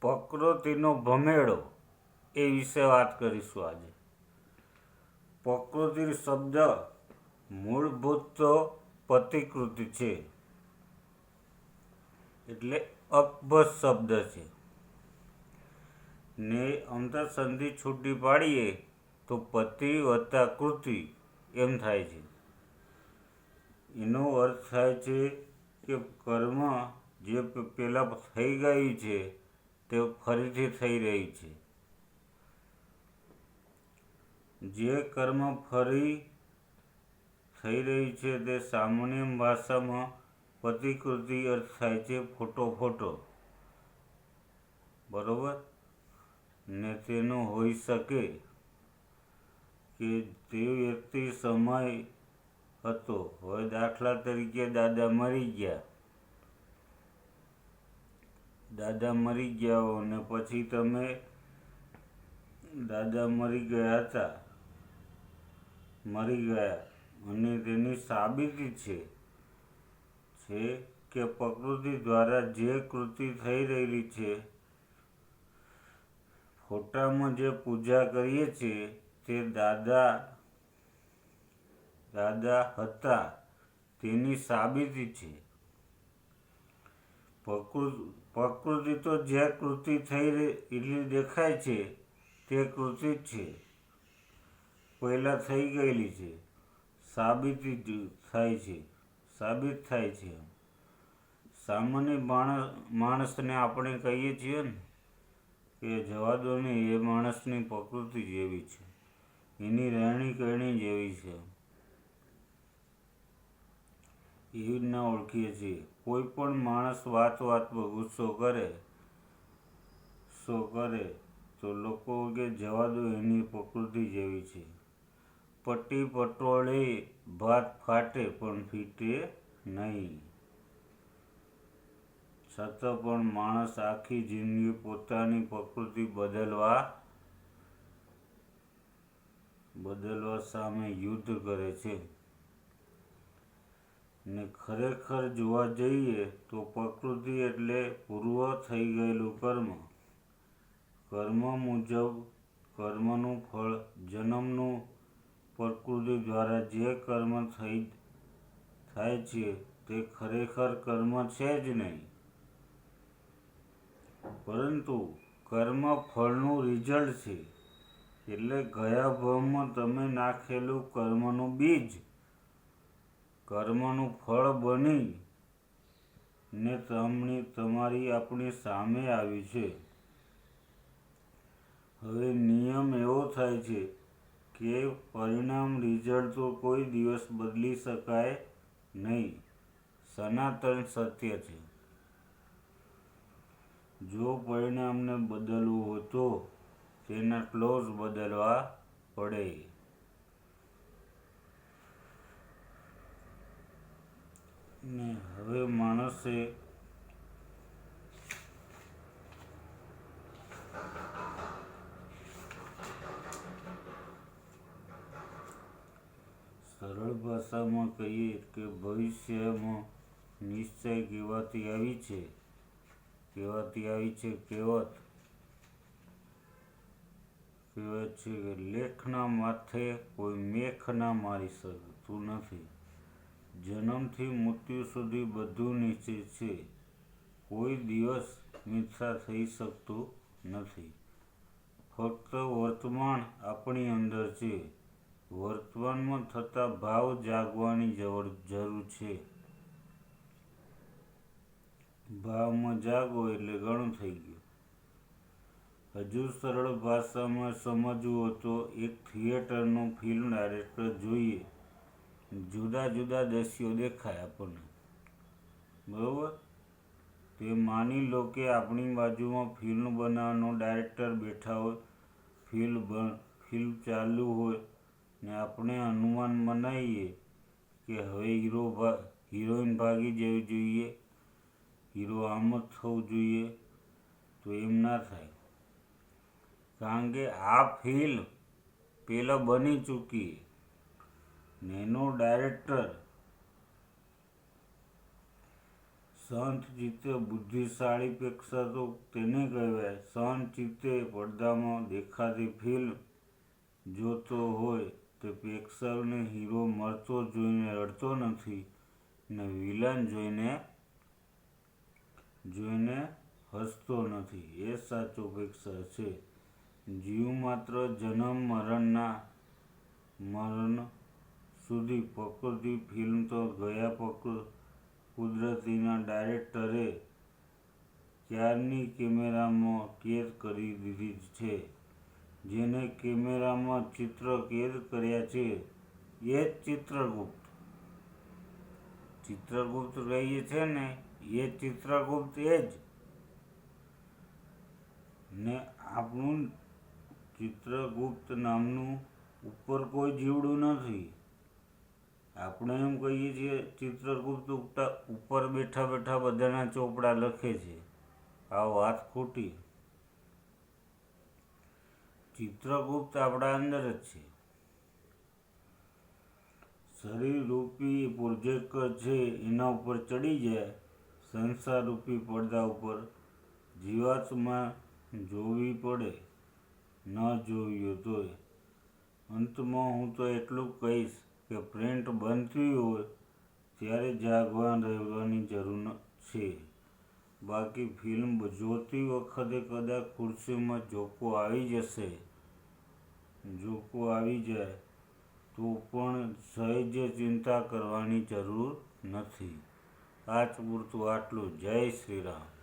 પ્રકૃતિનો ભમેડો એ વિશે વાત કરીશું આજે. પ્રકૃતિ શબ્દ મૂળભૂત તો પ્રતિકૃતિ છે. એટલે અકબસ શબ્દ છે. ને અમતા સંધિ છૂટી પાડીએ તો પતિ વત્તા કૃતિ એમ થાય છે. એનો અર્થ થાય છે કે કર્મ જે પહેલાં થઈ ગયું છે તે ફરીથી થઈ રહી છે. જે કર્મ ફરી થઈ રહી છે તે સામાન્ય ભાષામાં પ્રતિકૃતિ અર્થ થાય છે ફોટો ફોટો. બરોબર? ને તેનો હોઈ શકે કે તે વ્યક્તિ સમય હતો. હવે દાખલા તરીકે દાદા મરી ગયા. દાદા મરી ગયા હો ને પછી તમે દાદા મરી ગયા હતા. મરી ગયા અને તેની સાબિતી છે છે કે પ્રકૃતિ દ્વારા જે કૃતિ થઈ રહેલી છે, ફોટામાં જે પૂજા કરીએ છીએ તે દાદા દાદા હતા, તેની સાબિતી છે. પ્રકૃતિ તો જે કૃતિ થઈ એટલી દેખાય છે, તે કૃતિ જ છે. પહેલાં થઈ ગયેલી છે, સાબિતી થાય છે, સાબિત થાય છે સામાન્ય માણસ, માણસને આપણે કહીએ છીએ ને કે જવા દો ને એ માણસની પ્રકૃતિ જેવી છે, એની રહેણી કરણી જેવી છે. રીતના ઓળખીએ છીએ. કોઈ પણ માણસ વાત વાતમાં ગુસ્સો કરે ગુસ્સો કરે તો લોકો કે જવા દો એની પ્રકૃતિ જેવી છે. પટ્ટી પટોળે, ભાત ફાટે પણ ફીટે નહીં. છતાં પણ માણસ આખી જિંદગી પોતાની પ્રકૃતિ બદલવા બદલવા સામે યુદ્ધ કરે છે. ને ખરેખર જોવા જઈએ તો પ્રકૃતિ એટલે પૂર્વ થઈ ગયેલું કર્મ. કર્મ મુજબ કર્મનું ફળ જન્મનું પ્રકૃતિ દ્વારા જે કર્મ થઈ થાય છે તે ખરેખર કર્મ છે જ નહીં. પરંતુ કર્મ ફળનું રિઝલ્ટ છે. એટલે ગયા ભાવમાં તમે નાખેલું કર્મનું બીજ કર્મનું ફળ બની ને તમને તમારી આપણી સામે આવી છે. હવે નિયમ એવો થાય છે કે પરિણામ રિઝલ્ટ તો કોઈ દિવસ બદલી શકાય નહીં. સનાતન સત્ય છે. જો પરિણામને બદલવું હોય તો તેના ક્લોઝ બદલવા પડે. ને હવે માણસે સરળ ભાષામાં કહીએ કે ભવિષ્યમાં નિશ્ચય કહેવાતી આવી છે. કહેવાતી આવી છે, કહેવત. કહેવત છે કે લેખના માથે કોઈ મેખ ના મારી શકતું નથી. જન્મથી મૃત્યુ સુધી બધું નિશ્ચિત છે. કોઈ દિવસ મિથ્યા થઈ શકતું નથી. ફક્ત વર્તમાન આપણી અંદર છે. વર્તમાનમાં થતા ભાવ જાગવાની જરૂર છે. ભાવમાં જાગો એટલે ઘણું થઈ ગયું. હજુ સરળ ભાષામાં સમજવું તો એક થિયેટરનું ફિલ્મ ડાયરેક્ટર જોઈએ. જુદા જુદા દ્રશ્યો દેખાય આપણને બરાબર? તે માની લો કે આપણી બાજુમાં ફિલ્મ બનાવવાનો ડાયરેક્ટર બેઠા હોય ફિલ્મ ફિલ્મ ચાલુ હોય, ને આપણે અનુમાન બનાવીએ કે હવે હીરો હિરોઈન ભાગી જવી જોઈએ, હીરો આમ જ થવું જોઈએ, તો એમ ના થાય. કારણ કે આ ફિલ્મ પહેલાં બની ચૂકી. ને એનો ડાયરેક્ટર સંત ચિત્તે બુદ્ધિશાળી પેક્ષા તો તેને કહેવાય. સંત ચિત્તે પડદામાં દેખાતી ફિલ્મ જોતો હોય તે પેક્ષરને હીરો મરતો જોઈને રડતો નથી ને વિલન જોઈને જોઈને હસતો નથી. એ સાચો પેક્ષા છે. જીવ માત્ર જન્મ, મરણના, મરણ સુધી પ્રકૃતિ ફિલ્મ તો ગયા પક કુદરતીના ડાયરેક્ટરે ક્યારની કેમેરામાં કેદ કરી દીધી છે. જેને કેમેરામાં ચિત્ર કેદ કર્યા છે. એ જ ચિત્રગુપ્ત. ચિત્રગુપ્ત કહીએ છે ને, એ ચિત્રગુપ્ત એ જ. ને આપણું ચિત્રગુપ્ત નામનું ઉપર કોઈ જીવડું નથી. આપણે એમ કહીએ છીએ, ચિત્રગુપ્ત ઉપર બેઠા બેઠા બધાના ચોપડા લખે છે. આ વાત ખોટી. ચિત્રગુપ્ત આપણા અંદર જ છે. શરીર રૂપી પ્રોજેક્ટર છે, એના ઉપર ચડી જાય સંસાર રૂપી પડદા ઉપર જીવાત્મા જોવી પડે, ન જોવી તોય. અંતમાં હું તો એટલું કહીશ કે પ્રિન્ટ બનતી હોય ત્યારે જાગવાન રહેવાની જરૂર છે. બાકી ફિલ્મ જોતી વખતે કદાચ ખુરશીમાં જોકો આવી જશે. જોકો આવી જાય તો પણ સહેજ ચિંતા કરવાની જરૂર નથી. આજ પૂરતું આટલું. જય શ્રી રામ.